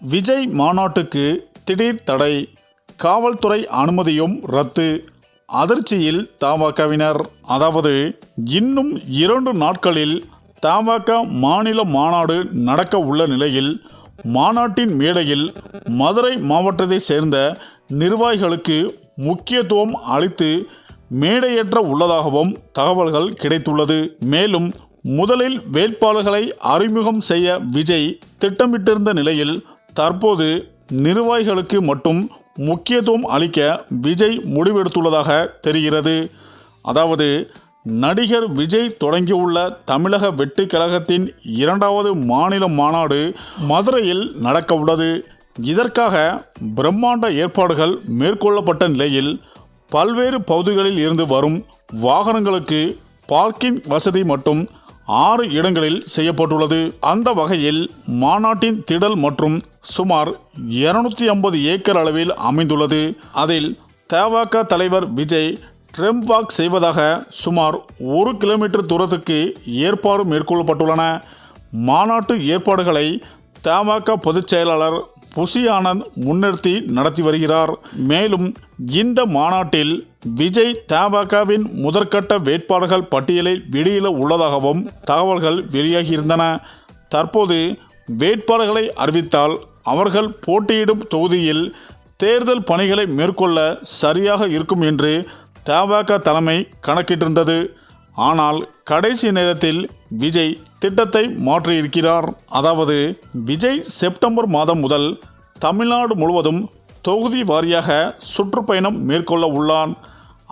விஜய் மாநாட்டுக்கு திடீர் தடை. காவல்துறை அனுமதியும் ரத்து. அதிர்ச்சியில் தமாகவினர் அதாவது இன்னும் இரண்டு நாட்களில் தமாக மாநில மாநாடு நடக்க உள்ள நிலையில் மாநாட்டின் மேடையில் மதுரை மாவட்டத்தைச் சேர்ந்த நிர்வாகிகளுக்கு முக்கியத்துவம் அளித்து மேடையேற்ற உள்ளதாகவும் தகவல்கள் கிடைத்துள்ளது. மேலும் முதலில் வேட்பாளர்களை அறிமுகம் செய்ய விஜய் திட்டமிட்டிருந்த நிலையில் தற்போது நிர்வாகிகளுக்கு மட்டும் முக்கியத்துவம் அளிக்க விஜய் முடிவெடுத்துள்ளதாக தெரிகிறது. அதாவது நடிகர் விஜய் தொடங்கியுள்ள தமிழக வெற்றி கழகத்தின் இரண்டாவது மாநில மாநாடு மதுரையில் நடக்க உள்ளது இதற்காக பிரம்மாண்ட ஏற்பாடுகள் மேற்கொள்ளப்பட்ட நிலையில் பல்வேறு பகுதிகளில் இருந்து வரும் வாகனங்களுக்கு பார்க்கிங் வசதி மட்டும் ஆறு இடங்களில் செய்யப்பட்டுள்ளது. அந்த வகையில் மாநாட்டின் திடல் மற்றும் சுமார் இருநூத்தி ஐம்பது ஏக்கர் அளவில் அமைந்துள்ளது. அதில் தவாக தலைவர் விஜய் ட்ரெம்ப் வாக் செய்வதாக சுமார் ஒரு கிலோமீட்டர் தூரத்துக்கு ஏற்பாடு மேற்கொள்ளப்பட்டுள்ளன. மாநாட்டு ஏற்பாடுகளை தமாக பொதுச் செயலாளர் புசி ஆனந்த் முன்னிறுத்தி நடத்தி வருகிறார். மேலும் இந்த மாநாட்டில் விஜய் தபாகவின் முதற்கட்ட வேட்பாளர்கள் பட்டியலில் வெளியில உள்ளதாகவும் தகவல்கள் வெளியாகியிருந்தன. தற்போது வேட்பாளர்களை அறிவித்தால் அவர்கள் போட்டியிடும் தொகுதியில் தேர்தல் பணிகளை மேற்கொள்ள சரியாக இருக்கும் என்று தபாக தலைமை கணக்கிட்டிருந்தது. ஆனால் கடைசி நேரத்தில் விஜய் திட்டத்தை மாற்றியிருக்கிறார். அதாவது விஜய் செப்டம்பர் மாதம் முதல் தமிழ்நாடு முழுவதும் தொகுதி வாரியாக சுற்றுப்பயணம் மேற்கொள்ள உள்ளான்.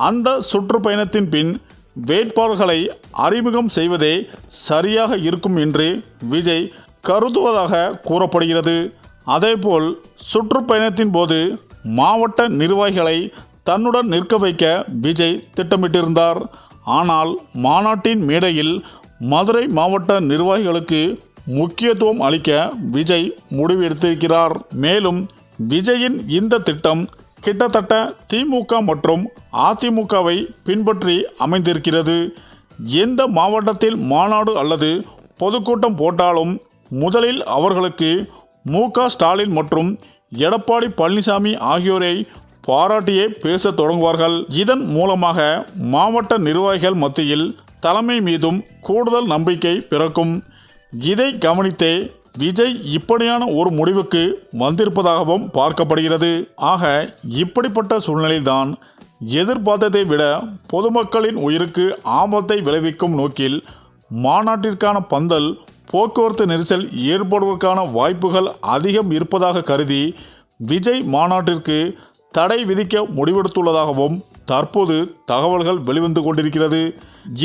அந்த சுற்றுப்பயணத்தின் பின் வேட்பாளர்களை அறிமுகம் செய்வதே சரியாக இருக்கும் என்று விஜய் கருதுவதாக கூறப்படுகிறது. அதேபோல் சுற்றுப்பயணத்தின் போது மாவட்ட நிர்வாகிகளை தன்னுடன் நிற்க வைக்க விஜய் திட்டமிட்டிருந்தார். ஆனால் மாநாட்டின் மேடையில் மதுரை மாவட்ட நிர்வாகிகளுக்கு முக்கியத்துவம் அளிக்க விஜய் முடிவெடுத்திருக்கிறார். மேலும் விஜயின் இந்த திட்டம் கிட்டத்தட்ட திமுக மற்றும் அதிமுகவை பின்பற்றி அமைந்திருக்கிறது. எந்த மாவட்டத்தில் மாநாடு அல்லது பொதுக்கூட்டம் போட்டாலும் முதலில் அவர்களுக்கு மு க ஸ்டாலின் மற்றும் எடப்பாடி பழனிசாமி ஆகியோரை பாராட்டியே பேச தொடங்குவார்கள். இதன் மூலமாக மாவட்ட நிர்வாகிகள் மத்தியில் தலைமை மீதும் கூடுதல் நம்பிக்கை பிறக்கும். இதை கவனித்தே விஜய் இப்படியான ஒரு முடிவுக்கு வந்திருப்பதாகவும் பார்க்கப்படுகிறது. ஆக இப்படிப்பட்ட சூழ்நிலைதான் எதிர்பார்த்ததை விட பொதுமக்களின் உயிருக்கு ஆபத்தை விளைவிக்கும் நோக்கில் மாநாட்டிற்கான பந்தல் போக்குவரத்து நெரிசல் ஏற்படுவதற்கான வாய்ப்புகள் அதிகம் இருப்பதாக கருதி விஜய் மாநாட்டிற்கு தடை விதிக்க முடிவெடுத்துள்ளதாகவும் தற்போது தகவல்கள் வெளிவந்து கொண்டிருக்கிறது.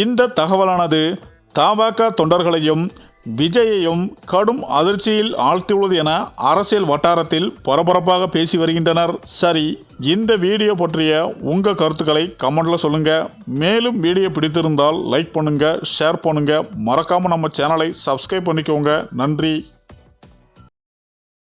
இந்த தகவலானது தபாக தொண்டர்களையும் விஜயையும் கடும் அதிர்ச்சியில் ஆழ்த்தியுள்ளது என அரசியல் வட்டாரத்தில் பரபரப்பாக பேசி வருகின்றனர். சரி இந்த வீடியோ பற்றிய உங்கள் கருத்துக்களை கமெண்டில் சொல்லுங்கள் மேலும் வீடியோ பிடித்திருந்தால் லைக் பண்ணுங்கள் ஷேர் பண்ணுங்கள் மறக்காமல் நம்ம சேனலை சப்ஸ்கிரைப் பண்ணிக்கோங்க. நன்றி.